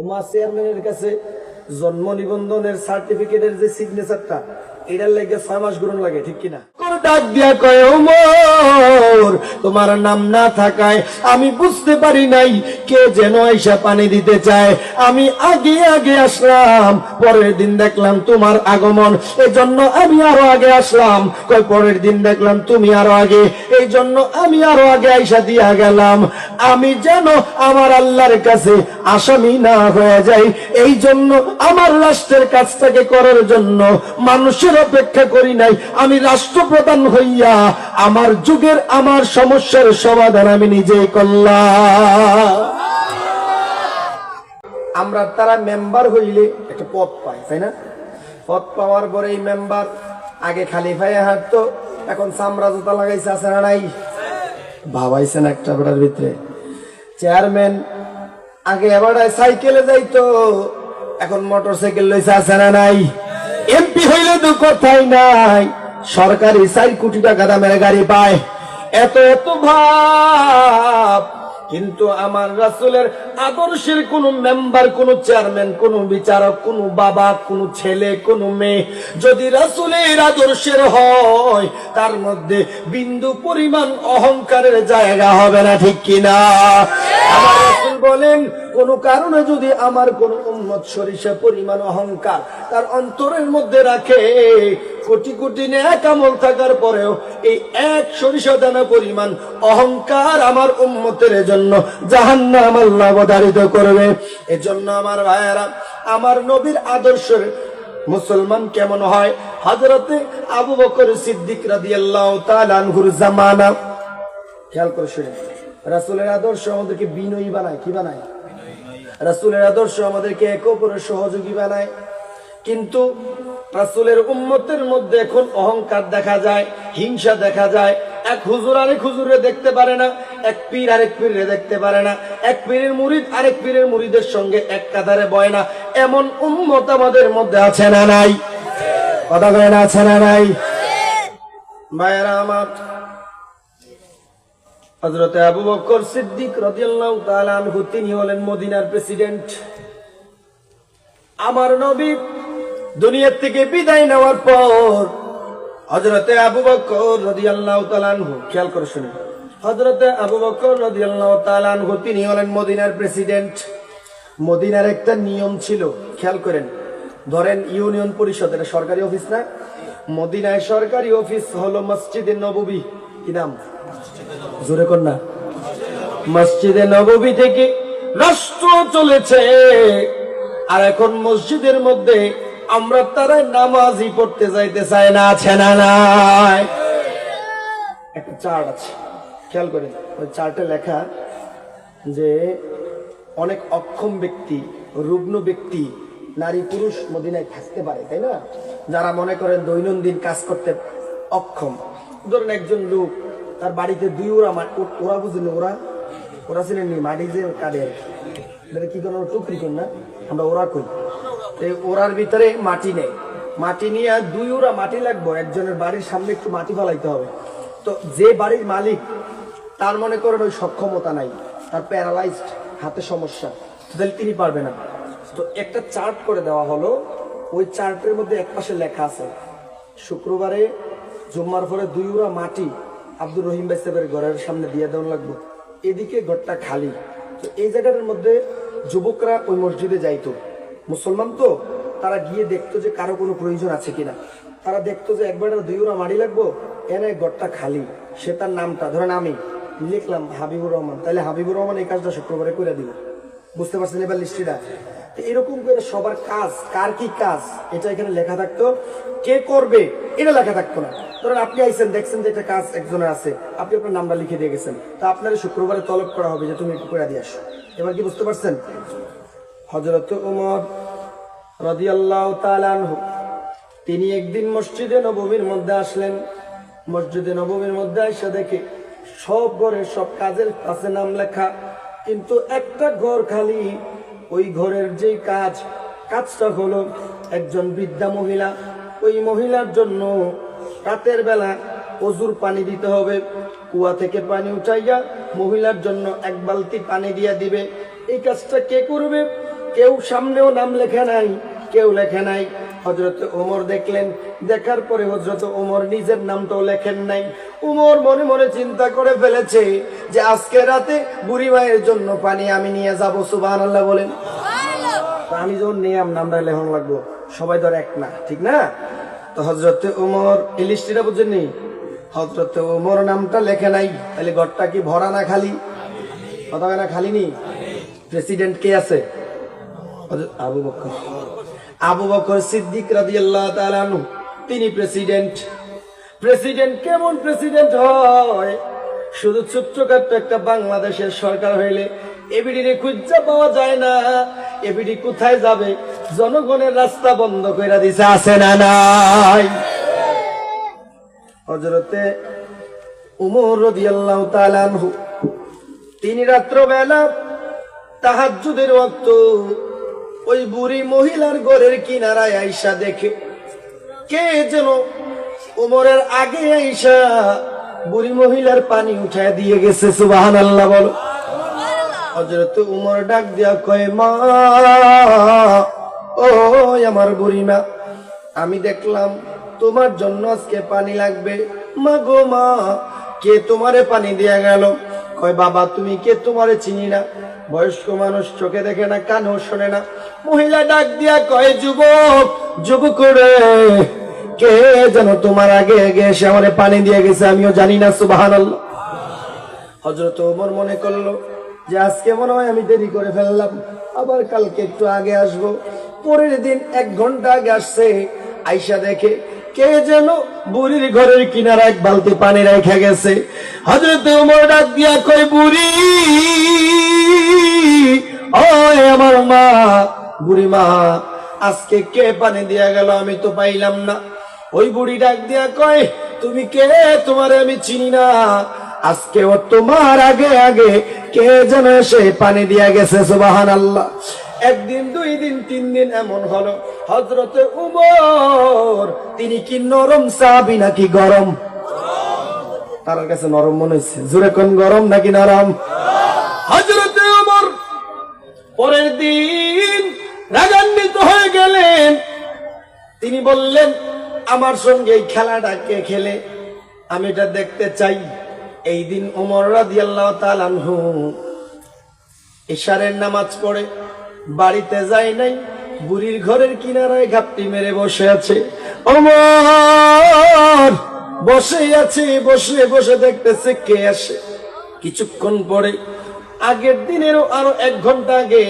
উমা চেয়ারম্যানের কাছে জন্ম নিবন্ধনের সার্টিফিকেটের যে সিগনেচারটা এটার লাগে ছয় মাস গ্রহণ লাগে, ঠিক কিনা? ডাক দিয়া কয়, ওমর, তোমার নাম না থাকায় আমি বুঝতে পারি নাই কে যেন আইসা পানি দিতে চায়। আমি আগে আগে আসলাম, পরের দিন দেখলাম তোমার আগমন। এই জন্য আমি আরও আগে আসলাম। কয়, পরের দিন দেখলাম তুমি আরও আগে। এই জন্য আমি আরও আগে আইসা দিয়া গেলাম। আমি যেন আমার আল্লাহর কাছে আসামি না হয়ে যাই। এই জন্য আমার রাষ্ট্রের কাজটাকে করার জন্য মানুষের অপেক্ষা করি নাই। আমি রাষ্ট্রপ্রধান হইয়া আমার যুগের আমার সমস্যার সমাধান আমি নিজেই করলাম। আমরা তারা মেম্বার হইলে একটা পদ পাই, তাই না? পদ পাওয়ার পরে এই মেম্বার আগে খালি ফাইয়ে হাঁটতো, এখন চামড়া জুতা লাগাইছে, আছে না নাই? ভাবাইছেন একটা বেটার ভিতরে। চেয়ারম্যান আগে এবার সাইকেলে যাইতো, এখন মোটর সাইকেল লইছে, আছে না নাই? এমপি হইলে তো কথাই নাই। সরকারি চার কোটি টাকা দামের গাড়ি পায়। এত এত ভাব। কিন্তু আমার রাসুলের আদর্শের কোন মেম্বার কোন চেয়ারম্যান কোন বিচারক, কোন বাবা, কোন ছেলে, কোন মেয়ে যদি রাসুলের আদর্শের হয়, তার মধ্যে বিন্দু পরিমাণ অহংকারের জায়গা হবে না, ঠিক কিনা? আমার বলেন, কোন কারণে যদি আমার কোন উম্মত সরিষা পরিমাণ অহংকার তার অন্তরের মধ্যে রাখে, কোটি কোটি ন্যাক আমল থাকার পরেও এই এক সরিষা দানা পরিমাণ অহংকার আমার উম্মতের জন্য জাহান্নাম আল্লাহ অবধারিত করবে। এজন্য আমার ভাইয়েরা, আমার নবীর আদর্শের মুসলমান কেমন হয়? হজরতে আবু বকর সিদ্দিক রাদিয়াল্লাহু তাআলা জামানা। খেয়াল করে শুনে রাসূলের আদর্শ আমাদেরকে বিনয়ী বানায়, কি বানায়? রাসূলের আদর্শ আমাদেরকে এক অপরের সহযোগী বানায়। কিন্তু রাসুলের উম্মতের মধ্যে এখন অহংকার দেখা যায়, হিংসা দেখা যায়। এক হুজুর আরেক হুজুরে দেখতে পারে না, এক পীর আরেক পীরে দেখতে পারে না। এক পীরের মুরিদ আরেক পীরের মুরিদের সঙ্গে এক কাতারে বয় না। এমন উম্মত আমাদের মধ্যে আছে না নাই? কথা কয় না, আছে না নাই? মায়েরা আমার হজরতে আবু বকর সিদ্দিক আনহু, তিনি হলেন মদিনার প্রেসিডেন্ট। আমার নবী দুনিয়ার থেকে বিদায় নেওয়ার পর হজরতে আবু বকর রাদিয়াল্লাহু তাআলা আনহু, খেয়াল করে শুনে হজরতে আবু বকর রাদিয়াল্লাহু তাআলা আনহু, তিনি হলেন মদিনার প্রেসিডেন্ট। মদিনার একটা নিয়ম ছিল, খেয়াল করেন। ধরেন ইউনিয়ন পরিষদ, এটা সরকারি অফিস না? মদিনায় সরকারি অফিস হলো মসজিদে নববী, কি নাম? জোরে না। মসজিদে নববী থেকে রাষ্ট্র চলেছে। আর এখন মসজিদের মধ্যে আমরা তারা নামাজই পড়তে যাইতে চাই না, আছে না একটা চার্ট আছে, খেয়াল করেন, ওই চার্টে লেখা যে অনেক অক্ষম ব্যক্তি, রুগ্ন ব্যক্তি, নারী পুরুষ মদিনায় থাকতে পারে, তাই না? যারা মনে করেন দৈনন্দিন কাজ করতে অক্ষম। ধরেন একজন লোক তার বাড়িতে দুই ওরা ওরা বুঝলেন ওরা ওরা ছিলেন নি মাটি যে কাটে আর কি। কি কোনো টুকরি কর না, আমরা ওরা কই। ওরার ভিতরে মাটি নেই। মাটি নিয়ে দুই ওরা মাটি লাগবো, একজনের বাড়ির সামনে একটু মাটি ফেলাইতে হবে। তো যে বাড়ির মালিক, তার মনে করেন ওই সক্ষমতা নাই, তার প্যারালাইজড হাতে সমস্যা তাহলে তিনি পারবে না। তো একটা চার্ট করে দেওয়া হলো, ওই চার্টের মধ্যে এক পাশে লেখা আছে, শুক্রবারে, জুম্মার পরে দুই উড়া মাটি আব্দুর রহিম ভাই সাহেবের ঘরের সামনে দিয়ে দেওয়া লাগবে। এদিকে ঘরটা খালি। তো এই জায়গাটার মধ্যে যুবকরা ওই মসজিদে যাইতো। মুসলমান তো, তারা গিয়ে দেখতো যে কারও কোনো প্রয়োজন আছে কিনা। তারা দেখতো যে একবার দুই উড়া মাটি লাগবো, এনে ঘরটা খালি। সে তার নামটা, ধরেন আমি লিখলাম হাবিবুর রহমান। তাহলে হাবিবুর রহমান এই কাজটা শুক্রবারে করে দিল বুঝতে পারছেন এবার লিস্টিটা? এরকম করে সবার কাজ, কার কি কাজ? এটা এখানে লেখা থাকতো, কে করবে? এটা লেখা থাকতো না। ধরেন আপনি আইসেন দেখছেন যে একটা কাজ একজনের আছে, আপনি আপনার নামটা লিখে দিয়ে গেছেন। তা আপনার শুক্রবারে তলব করা হবে যে তুমি একটু করে দিয়ে আসো। এবার কি বুঝতে পারছেন? হজরত উমর তাআলা আনহু, তিনি একদিন মসজিদে নবমীর মধ্যে আসলেন। মসজিদে নবমীর মধ্যে এসে দেখে সব ঘরের সব কাজের কাছে নাম লেখা, কিন্তু একটা ঘর খালি। ওই ঘরের যে কাজ, কাজটা হলো একজন বৃদ্ধা মহিলা। ওই মহিলার জন্য রাতের বেলা অজুর পানি দিতে হবে। কুয়া থেকে পানি উঠাইয়া মহিলার জন্য এক বালতি পানি দিয়া দিবে। এই কাজটা কে করবে? কেউ সামনেও নাম লেখে নাই কেউ লেখে নাই। হজরত ওমর দেখলেন দেখার পরে হজরত ওমর নিজের নামটাও লেখেন নাই। উমর মনে মনে চিন্তা করে ফেলেছে যে আজকে রাতে বুড়ি মায়ের জন্য পানি আমি নিয়ে যাব সুবাহ আল্লাহ বলেন আমি যখন নিয়াম নামটা লেখন লাগবো। সবাই ধর এক না ঠিক না? তো হজরতে ওমর এই বুঝেননি? হজরতে ওমর নামটা লেখে নাই, তাহলে ঘরটা কি ভরা না খালি? কথা না খালি নি? প্রেসিডেন্ট কে আছে? আবু বকর। আবু বকর সিদ্দিক রাদিয়াল্লাহু তাআলা তিনি প্রেসিডেন্ট প্রেসিডেন্ট কেমন প্রেসিডেন্ট হয়? শুধু ছোট্টখাট্ট একটা বাংলাদেশের সরকার হইলে এবিডিরে খুঁজা পাওয়া যায় না। এবিডি কোথায় যাবে? জনগণের রাস্তা বন্ধ করে দিছে, আছে না নাই? হজরতে উমর রাদিয়াল্লাহু তাআলা তিনি রাত্রবেলা তাহাজ্জুদের ওয়াক্ত ওই বুড়ি মহিলার ঘরের কিনারায় আইসা দেখে, কে যেন উমরের আগে আইসা বুড়ি মহিলার পানি উঠায় দিয়ে গেছে সুবাহান আল্লাহ বলো। হজরত উমর ডাক দিয়া কয়, মা ও আমার বুড়ি মা আমি দেখলাম তোমার জন্য আজকে পানি লাগবে। মা গো মা, কে তোমারে পানি দিয়া গেল? কয়, বাবা, তুমি কে তোমারে চিনি না? বয়স্ক মানুষ চোখে দেখে না, কানও শোনে না। মহিলা ডাক দিয়া কয়, যুবক যুবক রে, কে যেন তোমার আগে আগে এসে আমারে পানি দিয়ে গেছে, আমিও জানি না সুবাহান হজরত ওমর মনে করল যে, আজকে মনে হয় আমি দেরি করে ফেললাম। আবার কালকে একটু আগে আসব। পরের দিন এক ঘণ্টা আগে আসছে। আইসা দেখে কে যেন বুড়ির ঘরের কিনারা এক বালতি পানি রেখে গেছে। হজরত ওমর ডাক দিয়া কই বুড়ি ও আমার মা, বুড়ি মা, আজকে কে পানি দিয়া গেল আমি তো পাইলাম না। ওই বুড়ি ডাক দিয়া কয়, তুমি কে? তোমারে আমি চিনি না। আজকে ও তোমার আগে আগে কে যেন এসে পানি দিয়া গেছে সুবাহান আল্লাহ একদিন, দুই দিন, তিন দিন এমন হলো। হজরতে উমর, তিনি কি নরম সাবি নাকি গরম? তার কাছে নরম মনে হচ্ছে। জোরে কোন গরম নাকি নরম? হজরতে উমর, পরের দিন রাগান্বিত হয়ে গেলেন। তিনি বললেন, আমার সঙ্গে এই খেলে? আমি এটা দেখতে চাই। এই দিন উমর রাদিয়াল্লাহু ইশারের নামাজ পড়ে, বাড়িতে যায় নাই, বুড়ির ঘরের কিনারায় ঘাপটি মেরে বসে আছে। ওমর বসে আছে, বসে বসে দেখতেছে কে আসে। কিছুক্ষণ পরে, আগের দিনেরও আরও এক ঘণ্টা আগে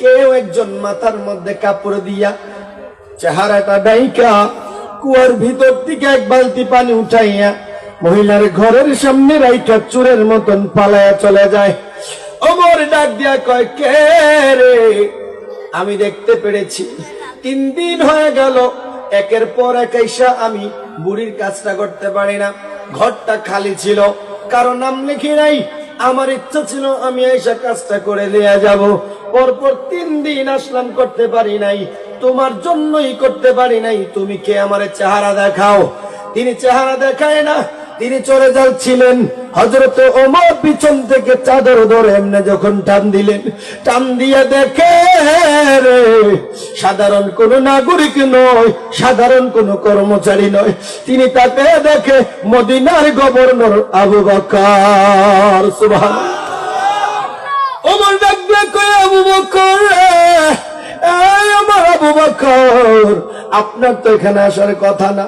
কেউ একজন মাথার মধ্যে কাপড় দিয়া চেহারাটা ডাইকা কুয়ার ভিতর থেকে এক বালতি পানি উঠাইয়া মহিলার ঘরের সামনে রাইকা চুরের মতন পালায়া চলে যায়। অমর ডাক দিয়া কয়, কে রে? আমি দেখতে পেরেছি, তিন দিন হয়ে গেল। একের পর এক আইসা আমি বুড়ির কাজটা করতে পারি না। ঘরটা খালি ছিল, কারও নাম লিখি নাই। আমার ইচ্ছা ছিল আমি এসে কাজটা করে দেয়া যাব। পরপর তিন দিন আসলাম, করতে পারি নাই। তোমার জন্যই করতে পারি নাই। তুমি কে আমার চেহারা দেখাও? তিনি চেহারা দেখায় না। তিনি চলে যাচ্ছিলেন। হজরত ওমর পিছন থেকে চাদর ধরে এমনি যখন টান দিলেন, টান দিয়ে দেখে সাধারণ কোন নাগরিক নয়, সাধারণ কোন কর্মচারী নয়। তিনি তাকে দেখে মদিনার গভর্নর আবু বকর সুবহান ওমর ডাক দিয়ে কয়, আবু বকর আমার আবু বকর, আপনার তো এখানে আসার কথা না।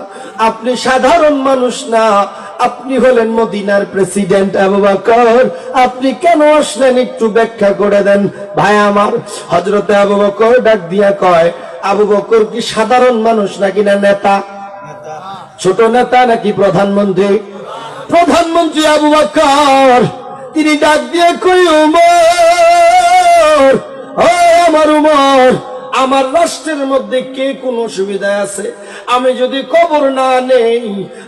আপনি সাধারণ মানুষ না আপনি হলেন মদিনার প্রেসিডেন্ট আবু বকর। আপনি কেন আসলেন একটু ব্যাখ্যা করে দেন? ভাই আমার হজরতে আবু বকর ডাক দিয়া কয়, আবু বকর কি সাধারণ মানুষ নাকি না নেতা? ছোট নেতা নাকি প্রধানমন্ত্রী? প্রধানমন্ত্রী আবু বকর, তিনি ডাক দিয়ে কই উমর ও আমার উমর, আমার রাষ্ট্রের মধ্যে কে কোন অসুবিধা আছে? আমি যদি কবর না নেই,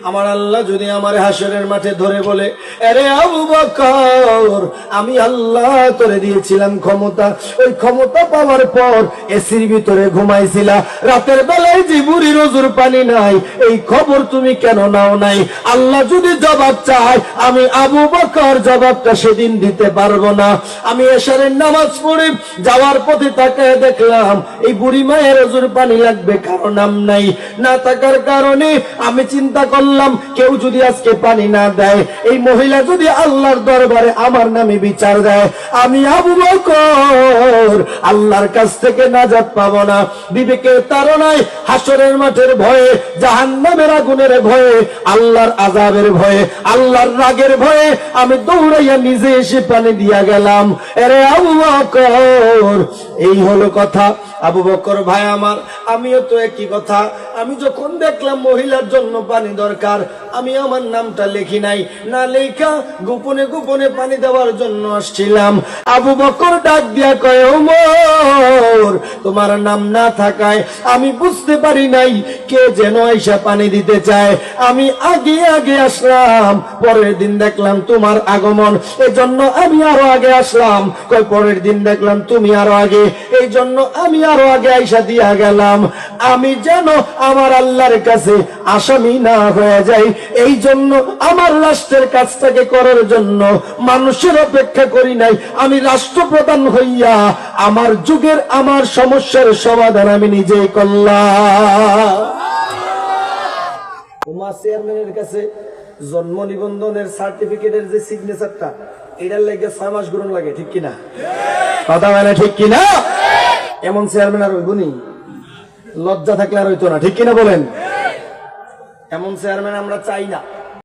আমার আল্লাহ যদি আমার হাসরের মাঠে ধরে বলে আরে আবু বকর, আমি আল্লাহ তোরে দিয়েছিলাম ক্ষমতা। ওই ক্ষমতা পাওয়ার পর এসির ভিতরে ঘুমাইছিলা। রাতের বেলায় যে বুড়ি রোজুর পানি নাই। এই খবর তুমি কেন নাও নাই? আল্লাহ যদি জবাব চায়, আমি আবু বকর জবাবটা সেদিন দিতে পারব না। আমি এশারের নামাজ পড়ে, যাওয়ার পথে তাকায় দেখলাম, এই বুড়ি মায়ের রোজুর পানি লাগবে, কারও নাম নাই। না থাকার কারণে আমি চিন্তা করলাম, কেউ যদি আজকে পানি না দেয়, এই মহিলা যদি আল্লাহর দরবারে আমার নামে বিচার দেয়, আমি আবু বকর আল্লাহর কাছ থেকে নাজাত পাবো না। বিবেকের তারনায় হাসরের মাঠের ভয়ে, জাহান্নামের আগুনের ভয়ে, আল্লাহর আজাবের ভয়ে, আল্লাহর রাগের ভয়ে আমি দৌড়াইয়া নিজে এসে পানি দিয়া গেলাম। এরে আবু বকর, এই হলো কথা। আবু বকর ভাই আমার, আমিও তো একই কথা। আমি যখন দেখলাম মহিলার জন্য পানি দরকার আমি আমার নামটা লিখি নাই। না লেখা গোপনে গোপনে পানি দেওয়ার জন্য আসছিলাম। আবু বকর ডাক দিয়া কয়, ওমর, তোমার নাম না থাকায় আমি বুঝতে পারি নাই কে যেন আইসা পানি দিতে চায়। আমি আগে আগে আসলাম, পরের দিন দেখলাম তোমার আগমন। এজন্য আমি আরও আগে আসলাম, কয়, পরের দিন দেখলাম তুমি আরও আগে। এই জন্য আমি আরও আগে আইসা দিয়া গেলাম। আমি যেন আমার আল্লাহর কাছে আসামি না হয়ে যাই এই জন্য আমার রাষ্ট্রের কাজটাকে করার জন্য মানুষের অপেক্ষা করি নাই। আমি রাষ্ট্রপ্রধান হইয়া আমার যুগের আমার সমস্যার সমাধান আমি নিজেই করলাম। উমা চেয়ারম্যানের কাছে জন্ম নিবন্ধনের সার্টিফিকেটের যে সিগনেচারটা এটার লাগে ছয় মাস গ্রহণ লাগে ঠিক কিনা? কথা মানে ঠিক কিনা? এমন চেয়ারম্যান আর হইবনি লজ্জা থাকলে আর হইতো না ঠিক কিনা বলেন? এমন চেয়ারম্যান আমরা চাই না।